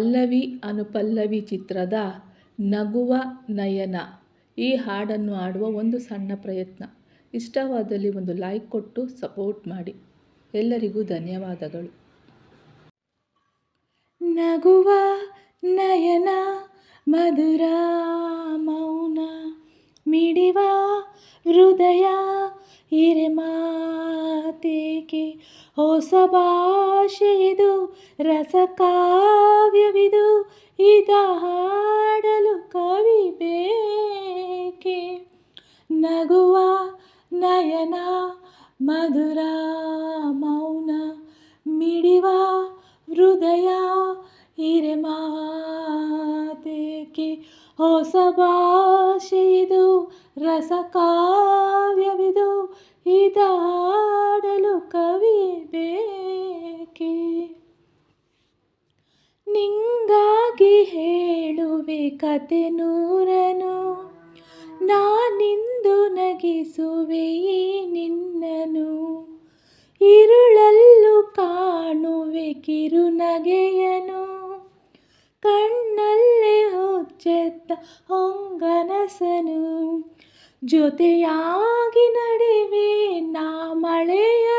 ಪಲ್ಲವಿ ಅನುಪಲ್ಲವಿ ಚಿತ್ರದ ನಗುವ ನಯನ. ಈ ಹಾಡನ್ನು ಹಾಡುವ ಒಂದು ಸಣ್ಣ ಪ್ರಯತ್ನ. ಇಷ್ಟವಾದಲ್ಲಿ ಒಂದು ಲೈಕ್ ಕೊಟ್ಟು ಸಪೋರ್ಟ್ ಮಾಡಿ. ಎಲ್ಲರಿಗೂ ಧನ್ಯವಾದಗಳು. ನಗುವ ನಯನ, ಮಧುರ ಮೌನ, ಮಿಡಿವ ಹೃದಯ, ಹಿರೆಮಾತೇಕೆ ಹೊಸ ಭಾಷೆ ಇದು ರಸಕಾವ್ಯವಿದು ಇದ ಹಾಡಲು ಕವಿ ಬೇಕೆ ನಗುವ ನಯನ ಮಧುರ ಮೌನ ಮಿಡಿವ ಹೃದಯ ಹಿರೆಮಾತೇಕೆ ಹೊಸ ಭಾಷೆಯಿದು ರಸಕಾವ್ಯವಿದು ಇದ ಹಾಡಲು ಕವಿ ಬೇಕೆ ಕತೆ ನೂರನು, ನಾನಿಂದು ನಗಿಸುವೆಯೇ ನಿನ್ನನು. ಇರುಳಲ್ಲೂ ಕಾಣುವೆ ಕಿರುನಗೆಯನು. ಕಣ್ಣಲ್ಲೇ ಹುಚ್ಚೆತ್ತ ಹೊಂಗನಸನು. ಜೊತೆಯಾಗಿ ನಡೆವೆ ನಾ ಮಳೆಯ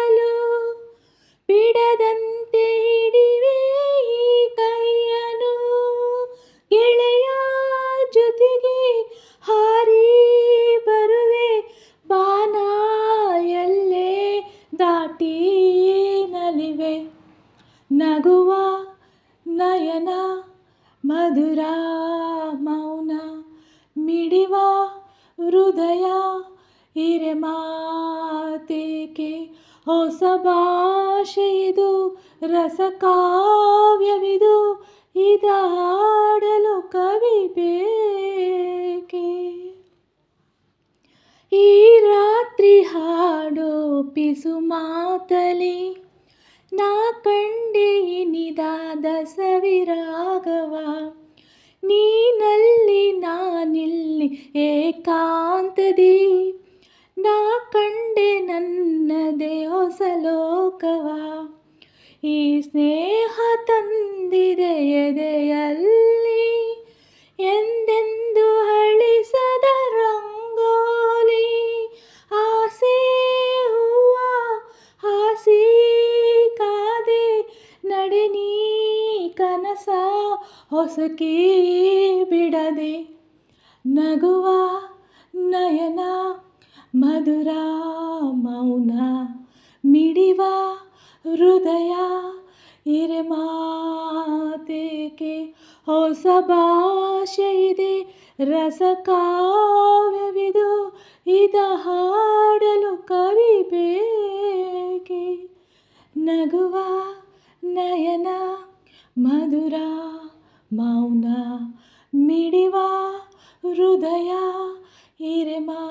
ದಾಟಿ ನಲಿವೆ. ನಗುವ ನಯನ ಮಧುರ ಮೌನ ಮಿಡಿವ ಹೃದಯ ಹಿರೆಮಾತೇಕೆ. ಹೊಸ ಭಾಷೆಯಿದು ರಸಕಾವ್ಯವಿದು ಇದಾಡಲು ಕವಿ ಬೇಕೆ. ಈ ರಾತ್ರಿ ಹಾಡೋ ಪಿಸು ಮಾತಲಿ, ನಾ ಕಂಡೆ ಇನಿದಾದ ಸವಿರಾಗವ ನೀನಲ್ಲಿ ನಾನಿಲ್ಲಿ ಏಕಾಂತದಿ, ನಾ ಕಂಡೆ ನನ್ನದೇ ಹೊಸ ಲೋಕವ. ಈ ಸ್ನೇಹ ತಂದಿದೆ ಎದೆಯಲ್ಲಿ ಹೊಸಕಿ ಬಿಡದೆ ನಗುವ ನಯನ ಮಧುರ ಮೌನ ಮಿಡಿವ ಹೃದಯ ಹಿರೆಮಾತೇಕೆ ಹೊಸ ಭಾಷೆ ಇದೆ, ರಸಕಾವ್ಯವಿದು ಇದ ಹಾಡಲು ಕವಿ ಬೇಕೆ? ನಗುವ ನಯನ ಮಧುರ ಮೌನ ಮಿಡಿವ ಹೃದಯ ಹಿರೆಮಾ